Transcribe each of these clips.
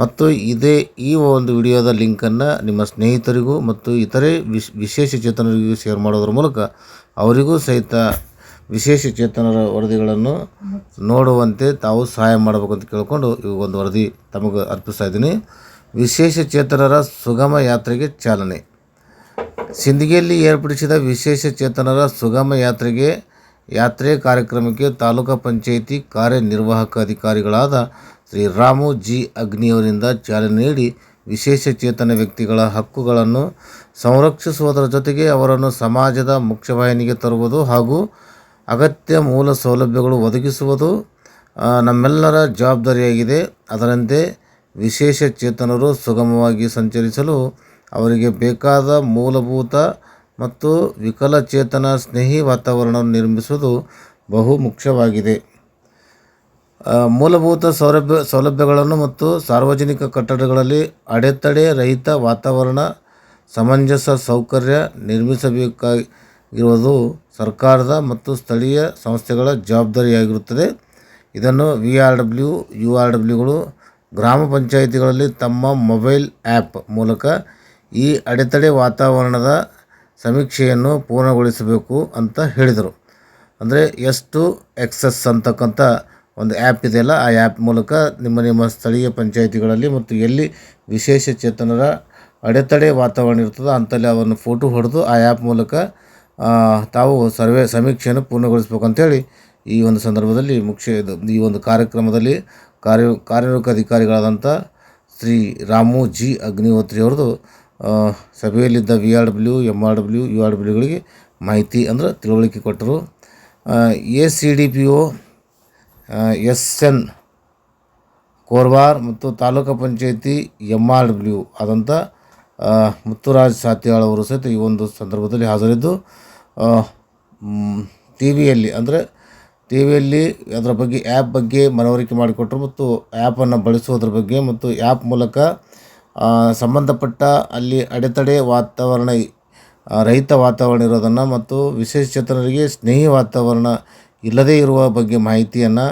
ಮತ್ತು ಇದೇ ಈ ಒಂದು ವಿಡಿಯೋದ ಲಿಂಕನ್ನು ನಿಮ್ಮ ಸ್ನೇಹಿತರಿಗೂ ಮತ್ತು ಇತರೆ ವಿಶ್, ವಿಶೇಷ ಚೇತನರಿಗೂ ಶೇರ್ ಮಾಡೋದ್ರ ಮೂಲಕ ಅವರಿಗೂ ಸಹಿತ ವಿಶೇಷ ಚೇತನರ ವರದಿಗಳನ್ನು ನೋಡುವಂತೆ ತಾವು ಸಹಾಯ ಮಾಡಬೇಕು ಅಂತ ಕೇಳಿಕೊಂಡು ಈ ಒಂದು ವರದಿ ತಮಗೆ ಅರ್ಪಿಸ್ತಾ ಇದ್ದೀನಿ. ವಿಶೇಷ ಚೇತನರ ಸುಗಮ ಯಾತ್ರೆಗೆ ಚಾಲನೆ. ಸಿಂದಗಿಯಲ್ಲಿ ಏರ್ಪಡಿಸಿದ ವಿಶೇಷ ಚೇತನರ ಸುಗಮ ಯಾತ್ರೆಗೆ ಯಾತ್ರೆ ಕಾರ್ಯಕ್ರಮಕ್ಕೆ ತಾಲೂಕು ಪಂಚಾಯಿತಿ ಕಾರ್ಯನಿರ್ವಾಹಕ ಅಧಿಕಾರಿಗಳಾದ ಶ್ರೀ ರಾಮು ಜಿ ಅಗ್ನಿಯವರಿಂದ ಚಾಲನೆ ನೀಡಿ ವಿಶೇಷ ಚೇತನ ವ್ಯಕ್ತಿಗಳ ಹಕ್ಕುಗಳನ್ನು ಸಂರಕ್ಷಿಸುವುದರ ಜೊತೆಗೆ ಅವರನ್ನು ಸಮಾಜದ ಮುಖ್ಯವಾಹಿನಿಗೆ ತರುವುದು ಹಾಗೂ ಅಗತ್ಯ ಮೂಲ ಸೌಲಭ್ಯಗಳು ಒದಗಿಸುವುದು ನಮ್ಮೆಲ್ಲರ ಜವಾಬ್ದಾರಿಯಾಗಿದೆ. ಅದರಂತೆ ವಿಶೇಷ ಚೇತನರು ಸುಗಮವಾಗಿ ಸಂಚರಿಸಲು ಅವರಿಗೆ ಬೇಕಾದ ಮೂಲಭೂತ ಮತ್ತು ವಿಕಲಚೇತನ ಸ್ನೇಹಿ ವಾತಾವರಣವನ್ನು ನಿರ್ಮಿಸುವುದು ಬಹು ಮುಖ್ಯವಾಗಿದೆ. ಮೂಲಭೂತ ಸೌಲಭ್ಯ, ಸೌಲಭ್ಯಗಳನ್ನು ಮತ್ತು ಸಾರ್ವಜನಿಕ ಕಟ್ಟಡಗಳಲ್ಲಿ ಅಡೆತಡೆ ರಹಿತ ವಾತಾವರಣ, ಸಮಂಜಸ ಸೌಕರ್ಯ ನಿರ್ಮಿಸಬೇಕಾಗಿರುವುದು ಸರ್ಕಾರದ ಮತ್ತು ಸ್ಥಳೀಯ ಸಂಸ್ಥೆಗಳ ಜವಾಬ್ದಾರಿಯಾಗಿರುತ್ತದೆ. ಇದನ್ನು V R W U R ಡಬ್ಲ್ಯೂಗಳು ಗ್ರಾಮ ಪಂಚಾಯಿತಿಗಳಲ್ಲಿ ತಮ್ಮ ಮೊಬೈಲ್ ಆ್ಯಪ್ ಮೂಲಕ ಈ ಅಡೆತಡೆ ವಾತಾವರಣದ ಸಮೀಕ್ಷೆಯನ್ನು ಪೂರ್ಣಗೊಳಿಸಬೇಕು ಅಂತ ಹೇಳಿದರು. ಅಂದರೆ ಎಷ್ಟು ಎಕ್ಸಸ್ ಅಂತಕ್ಕಂಥ ಒಂದು ಆ್ಯಪ್ ಇದೆಯಲ್ಲ, ಆ ಆ್ಯಪ್ ಮೂಲಕ ನಿಮ್ಮ ನಿಮ್ಮ ಸ್ಥಳೀಯ ಪಂಚಾಯಿತಿಗಳಲ್ಲಿ ಮತ್ತು ಎಲ್ಲಿ ವಿಶೇಷ ಚೇತನರ ಅಡೆತಡೆ ವಾತಾವರಣ ಇರ್ತದೋ ಅಂತಲ್ಲಿ ಅವನ್ನು ಫೋಟೋ ಹೊಡೆದು ಆ ಆ್ಯಪ್ ಮೂಲಕ ತಾವು ಸರ್ವೆ, ಸಮೀಕ್ಷೆಯನ್ನು ಪೂರ್ಣಗೊಳಿಸಬೇಕು ಅಂತೇಳಿ ಈ ಒಂದು ಸಂದರ್ಭದಲ್ಲಿ ಮುಖ್ಯ ಇದು, ಈ ಒಂದು ಕಾರ್ಯಕ್ರಮದಲ್ಲಿ ಕಾರ್ಯ, ಕಾರ್ಯನಿರ್ವಾಹಕ ಅಧಿಕಾರಿಗಳಾದಂಥ ಶ್ರೀ ರಾಮು ಜಿ ಅಗ್ನಿಹೋತ್ರಿ ಅವ್ರದ್ದು ಸಭೆಯಲ್ಲಿದ್ದ V R W M R W, U R ಡಬ್ಲ್ಯೂಗಳಿಗೆ ಮಾಹಿತಿ ಅಂದ್ರೆ ತಿಳುವಳಿಕೆ ಕೊಟ್ಟರು. A C D P O S N Korvar ಮತ್ತು ತಾಲೂಕು ಪಂಚಾಯತಿ ಎಂ ಆರ್ ಡಬ್ಲ್ಯೂ ಆದಂಥ ಮುತ್ತುರಾಜ್ ಸಾತ್ಯಾಳ್ ಅವರು ಸಹಿತ ಈ ಒಂದು ಸಂದರ್ಭದಲ್ಲಿ ಹಾಜರಿದ್ದು ಟಿ ವಿಯಲ್ಲಿ ಅಂದರೆ ಟಿ ವಿಯಲ್ಲಿ ಅದರ ಬಗ್ಗೆ ಆ್ಯಪ್ ಬಗ್ಗೆ ಮನವರಿಕೆ ಮಾಡಿಕೊಟ್ಟರು ಮತ್ತು ಆ್ಯಪನ್ನು ಬಳಸುವುದ್ರ ಬಗ್ಗೆ ಮತ್ತು ಆ್ಯಪ್ ಮೂಲಕ ಸಂಬಂಧಪಟ್ಟ ಅಲ್ಲಿ ಅಡೆತಡೆ ವಾತಾವರಣ ರಹಿತ ವಾತಾವರಣ ಇರೋದನ್ನು ಮತ್ತು ವಿಶೇಷಚೇತನರಿಗೆ ಸ್ನೇಹಿ ವಾತಾವರಣ ಇಲ್ಲದೇ ಇರುವ ಬಗ್ಗೆ ಮಾಹಿತಿಯನ್ನು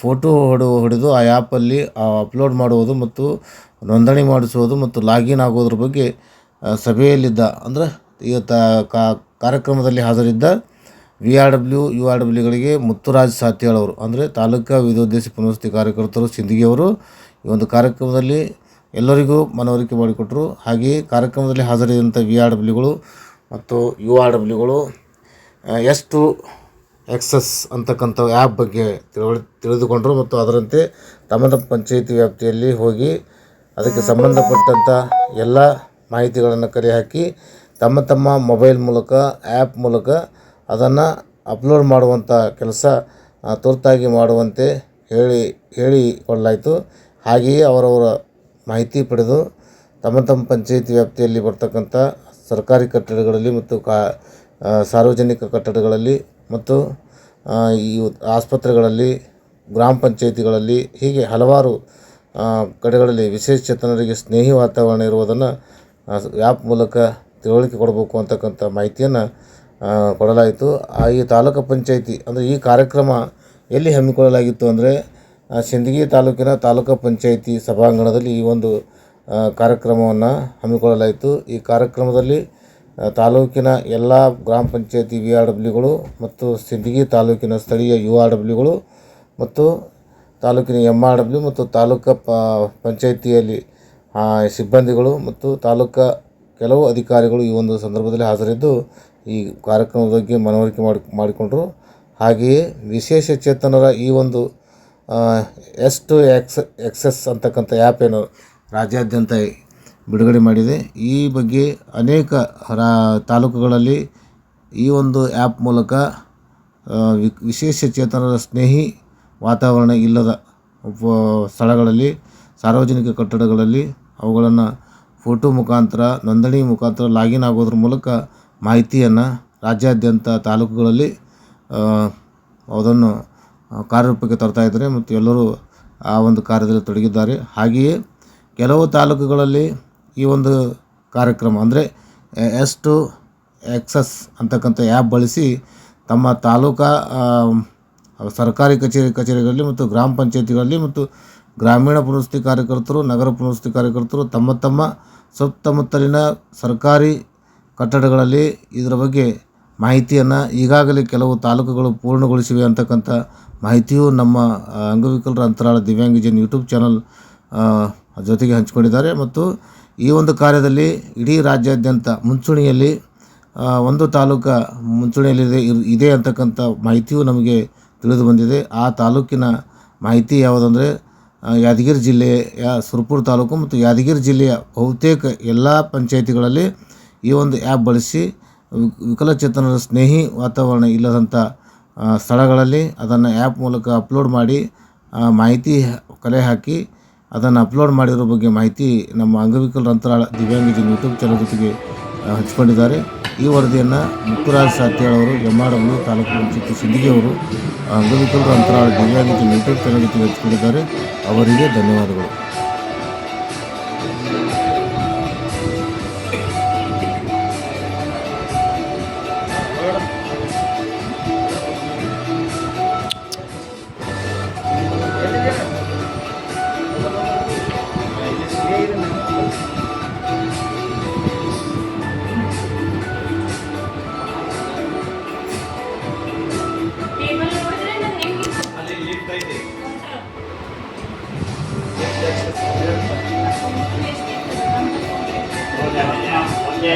ಫೋಟೋ ಹೊಡೆ, ಹೊಡೆದು ಆ ಆ್ಯಪಲ್ಲಿ ಅಪ್ಲೋಡ್ ಮಾಡುವುದು ಮತ್ತು ನೋಂದಣಿ ಮಾಡಿಸುವುದು ಮತ್ತು ಲಾಗಿನ್ ಆಗೋದ್ರ ಬಗ್ಗೆ ಸಭೆಯಲ್ಲಿದ್ದ, ಅಂದರೆ ಇವತ್ತು ಕಾರ್ಯಕ್ರಮದಲ್ಲಿ ಹಾಜರಿದ್ದ V R W, U R ಡಬ್ಲ್ಯೂಗಳಿಗೆ Muthuraj Satyal ಅವರು, ಅಂದರೆ ತಾಲೂಕಾ ವಿಧೋದ್ದೇಶ ಪುನರ್ವಸತಿ ಕಾರ್ಯಕರ್ತರು ಸಿಂದಗಿಯವರು ಈ ಒಂದು ಕಾರ್ಯಕ್ರಮದಲ್ಲಿ ಎಲ್ಲರಿಗೂ ಮನವರಿಕೆ ಮಾಡಿಕೊಟ್ಟರು ಹಾಗೆಯೇ ಕಾರ್ಯಕ್ರಮದಲ್ಲಿ ಹಾಜರಿದ್ದಂಥ ವಿ ಆರ್ ಡಬ್ಲ್ಯೂಗಳು ಮತ್ತು ಯು ಆರ್ ಡಬ್ಲ್ಯೂಗಳು ಎಷ್ಟು ಎಕ್ಸಸ್ ಅಂತಕ್ಕಂಥ ಆ್ಯಪ್ ಬಗ್ಗೆ ತಿಳಿ ತಿಳಿದುಕೊಂಡರು ಮತ್ತು ಅದರಂತೆ ತಮ್ಮ ಪಂಚಾಯಿತಿ ವ್ಯಾಪ್ತಿಯಲ್ಲಿ ಹೋಗಿ ಅದಕ್ಕೆ ಸಂಬಂಧಪಟ್ಟಂಥ ಎಲ್ಲ ಮಾಹಿತಿಗಳನ್ನು ಕರೆ ಹಾಕಿ ತಮ್ಮ ತಮ್ಮ ಮೊಬೈಲ್ ಮೂಲಕ, ಆ್ಯಪ್ ಮೂಲಕ ಅದನ್ನು ಅಪ್ಲೋಡ್ ಮಾಡುವಂಥ ಕೆಲಸ ತುರ್ತಾಗಿ ಮಾಡುವಂತೆ ಹೇಳಿ, ಹೇಳಿಕೊಳ್ಳಲಾಯಿತು. ಹಾಗೆಯೇ ಅವರವರ ಮಾಹಿತಿ ಪಡೆದು ತಮ್ಮ ತಮ್ಮ ಪಂಚಾಯಿತಿ ವ್ಯಾಪ್ತಿಯಲ್ಲಿ ಬರ್ತಕ್ಕಂಥ ಸರ್ಕಾರಿ ಕಟ್ಟಡಗಳಲ್ಲಿ ಮತ್ತು ಕಾ ಸಾರ್ವಜನಿಕ ಕಟ್ಟಡಗಳಲ್ಲಿ ಮತ್ತು ಈ ಆಸ್ಪತ್ರೆಗಳಲ್ಲಿ, ಗ್ರಾಮ ಪಂಚಾಯಿತಿಗಳಲ್ಲಿ ಹೀಗೆ ಹಲವಾರು ಕಡೆಗಳಲ್ಲಿ ವಿಶೇಷ ಚೇತನರಿಗೆ ಸ್ನೇಹಿ ವಾತಾವರಣ ಇರುವುದನ್ನು ಆ್ಯಪ್ ಮೂಲಕ ತಿಳುವಳಿಕೆ ಕೊಡಬೇಕು ಅಂತಕ್ಕಂಥ ಮಾಹಿತಿಯನ್ನು ಕೊಡಲಾಯಿತು. ಆ, ಈ ತಾಲೂಕು ಪಂಚಾಯಿತಿ ಅಂದರೆ ಈ ಕಾರ್ಯಕ್ರಮ ಎಲ್ಲಿ ಹಮ್ಮಿಕೊಳ್ಳಲಾಗಿತ್ತು ಅಂದರೆ ಸಿಂದಗಿ ತಾಲೂಕಿನ ತಾಲೂಕು ಪಂಚಾಯಿತಿ ಸಭಾಂಗಣದಲ್ಲಿ ಈ ಒಂದು ಕಾರ್ಯಕ್ರಮವನ್ನು ಹಮ್ಮಿಕೊಳ್ಳಲಾಯಿತು. ಈ ಕಾರ್ಯಕ್ರಮದಲ್ಲಿ ತಾಲೂಕಿನ ಎಲ್ಲ ಗ್ರಾಮ ಪಂಚಾಯತಿ ವಿ ಆರ್ ಡಬ್ಲ್ಯೂಗಳು ಮತ್ತು ಸಿಂದಗಿ ತಾಲೂಕಿನ ಸ್ಥಳೀಯ ಯು ಆರ್ ಡಬ್ಲ್ಯೂಗಳು ಮತ್ತು ತಾಲೂಕಿನ ಎಂ ಆರ್ ಡಬ್ಲ್ಯೂ ಮತ್ತು ತಾಲೂಕು ಪ ಪಂಚಾಯಿತಿಯಲ್ಲಿ ಸಿಬ್ಬಂದಿಗಳು ಮತ್ತು ತಾಲೂಕು ಕೆಲವು ಅಧಿಕಾರಿಗಳು ಈ ಒಂದು ಸಂದರ್ಭದಲ್ಲಿ ಹಾಜರಿದ್ದು ಈ ಕಾರ್ಯಕ್ರಮದ ಬಗ್ಗೆ ಮನವರಿಕೆ ಮಾಡಿ, ಮಾಡಿಕೊಂಡರು. ಹಾಗೆಯೇ ವಿಶೇಷ ಚೇತನರ ಈ ಒಂದು ಎಷ್ಟು ಎಕ್ಸ್ ಎಕ್ಸಸ್ ಅಂತಕ್ಕಂಥ ಆ್ಯಪ್ ಏನು ರಾಜ್ಯಾದ್ಯಂತ ಬಿಡುಗಡೆ ಮಾಡಿದೆ. ಈ ಬಗ್ಗೆ ಅನೇಕ ರಾ, ತಾಲೂಕುಗಳಲ್ಲಿ ಈ ಒಂದು ಆ್ಯಪ್ ಮೂಲಕ ವಿಶೇಷ ಚೇತನರ ಸ್ನೇಹಿ ವಾತಾವರಣ ಇಲ್ಲದ ಸ್ಥಳಗಳಲ್ಲಿ, ಸಾರ್ವಜನಿಕ ಕಟ್ಟಡಗಳಲ್ಲಿ ಅವುಗಳನ್ನು ಫೋಟೋ ಮುಖಾಂತರ, ನೋಂದಣಿ ಮುಖಾಂತರ ಲಾಗಿನ್ ಆಗೋದ್ರ ಮೂಲಕ ಮಾಹಿತಿಯನ್ನು ರಾಜ್ಯಾದ್ಯಂತ ತಾಲೂಕುಗಳಲ್ಲಿ ಅದನ್ನು ಕಾರ್ಯರೂಪಕ್ಕೆ ತರ್ತಾ ಇದ್ದಾರೆ ಮತ್ತು ಎಲ್ಲರೂ ಆ ಒಂದು ಕಾರ್ಯದಲ್ಲಿ ತೊಡಗಿದ್ದಾರೆ. ಹಾಗೆಯೇ ಕೆಲವು ತಾಲೂಕುಗಳಲ್ಲಿ ಈ ಒಂದು ಕಾರ್ಯಕ್ರಮ, ಅಂದರೆ ಎಸ್ ಟು ಎಕ್ಸಸ್ ಅಂತಕ್ಕಂಥ ಆ್ಯಪ್ ಬಳಸಿ ತಮ್ಮ ತಾಲೂಕಾ ಸರ್ಕಾರಿ ಕಚೇರಿ ಕಚೇರಿಗಳಲ್ಲಿ ಮತ್ತು ಗ್ರಾಮ ಪಂಚಾಯತಿಗಳಲ್ಲಿ ಮತ್ತು ಗ್ರಾಮೀಣ ಪುನರ್ವಸತಿ ಕಾರ್ಯಕರ್ತರು, ನಗರ ಪುನರ್ವಸತಿ ಕಾರ್ಯಕರ್ತರು ತಮ್ಮ ತಮ್ಮ ಸುತ್ತಮುತ್ತಲಿನ ಸರ್ಕಾರಿ ಕಟ್ಟಡಗಳಲ್ಲಿ ಇದರ ಬಗ್ಗೆ ಮಾಹಿತಿಯನ್ನು ಈಗಾಗಲೇ ಕೆಲವು ತಾಲೂಕುಗಳು ಪೂರ್ಣಗೊಳಿಸಿವೆ ಅಂತಕ್ಕಂಥ ಮಾಹಿತಿಯು ನಮ್ಮ ಅಂಗವಿಕಲರ ಅಂತರಾಳ ದಿವ್ಯಾಂಗಜನ್ ಯೂಟ್ಯೂಬ್ ಚಾನಲ್ ಜೊತೆಗೆ ಹಂಚಿಕೊಂಡಿದ್ದಾರೆ. ಮತ್ತು ಈ ಒಂದು ಕಾರ್ಯದಲ್ಲಿ ಇಡೀ ರಾಜ್ಯಾದ್ಯಂತ ಮುಂಚೂಣಿಯಲ್ಲಿ ಒಂದು ತಾಲೂಕು ಮುಂಚೂಣಿಯಲ್ಲಿದೆ ಇದೆ ಅಂತಕ್ಕಂಥ ಮಾಹಿತಿಯು ನಮಗೆ ತಿಳಿದು ಬಂದಿದೆ. ಆ ತಾಲೂಕಿನ ಮಾಹಿತಿ ಯಾವುದಂದರೆ ಯಾದಗಿರಿ ಜಿಲ್ಲೆಯ ಸುರಪುರ ತಾಲೂಕು ಮತ್ತು ಯಾದಗಿರಿ ಜಿಲ್ಲೆಯ ಬಹುತೇಕ ಎಲ್ಲ ಪಂಚಾಯಿತಿಗಳಲ್ಲಿ ಈ ಒಂದು ಆ್ಯಪ್ ಬಳಸಿ ವಿಕಲಚೇತನರ ಸ್ನೇಹಿ ವಾತಾವರಣ ಇಲ್ಲದಂಥ ಸ್ಥಳಗಳಲ್ಲಿ ಅದನ್ನು ಆ್ಯಪ್ ಮೂಲಕ ಅಪ್ಲೋಡ್ ಮಾಡಿ ಮಾಹಿತಿ ಕಲೆ ಹಾಕಿ ಅದನ್ನು ಅಪ್ಲೋಡ್ ಮಾಡಿರೋ ಬಗ್ಗೆ ಮಾಹಿತಿ ನಮ್ಮ ಅಂಗವಿಕಲ ಅಂತರಾಳ ದಿವ್ಯಾಂಗಜನ ಯೂಟ್ಯೂಬ್ ಚಾನಲ್ ಜೊತೆಗೆ ಹಂಚಿಕೊಂಡಿದ್ದಾರೆ. ಈ ವರದಿಯನ್ನು ಮುತ್ತುರಾಜ್ ಸಾತ್ಯಾಳ್ ಅವರು ಡಬ್ಲ್ಯೂ ತಾಲೂಕು ಪಂಚಾಯತಿ ಸಿದ್ದಿಗೆ ಅವರು ಅಂಗವಿಕಲರ ಅಂತರಾಳ ದಿವ್ಯಾಂಗಜನ ಯೂಟ್ಯೂಬ್ ಚಾನಲ್ ಜೊತೆಗೆ ಹಂಚಿಕೊಂಡಿದ್ದಾರೆ. ಅವರಿಗೆ ಧನ್ಯವಾದಗಳು.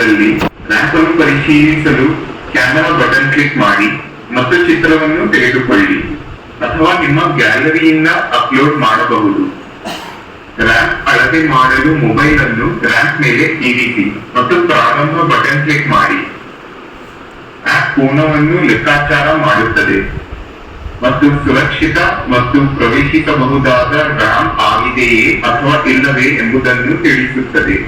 ಭಾಗದಲ್ಲಿ ರ್ಯಾಂಕ್ ಅನ್ನು ಪರಿಶೀಲಿಸಲು ಕ್ಯಾಮೆರಾ ಬಟನ್ ಕ್ಲಿಕ್ ಮಾಡಿ ಮತ್ತು ಚಿತ್ರವನ್ನು ತೆಗೆದುಕೊಳ್ಳಿ ಅಥವಾ ನಿಮ್ಮ ಗ್ಯಾಲರಿಯಿಂದ ಅಪ್ಲೋಡ್ ಮಾಡಬಹುದು. ರ್ಯಾಂಪ್ ಅಳತೆ ಮಾಡಲು ಮೊಬೈಲ್ ಅನ್ನು ರ್ಯಾಂಪ್ ಮೇಲೆ ಇರಿಸಿ ಮತ್ತು ಪ್ರಾರಂಭ ಬಟನ್ ಕ್ಲಿಕ್ ಮಾಡಿ. ಆಪ್ ಕೋನವನ್ನು ಲೆಕ್ಕಾಚಾರ ಮಾಡುತ್ತದೆ ಮತ್ತು ಸುರಕ್ಷಿತ ಮತ್ತು ಪ್ರವೇಶಿಸಬಹುದಾದ ರ್ಯಾಂಪ್ ಆಗಿದೆಯೇ ಅಥವಾ ಇಲ್ಲವೇ ಎಂಬುದನ್ನು ತಿಳಿಸುತ್ತದೆ.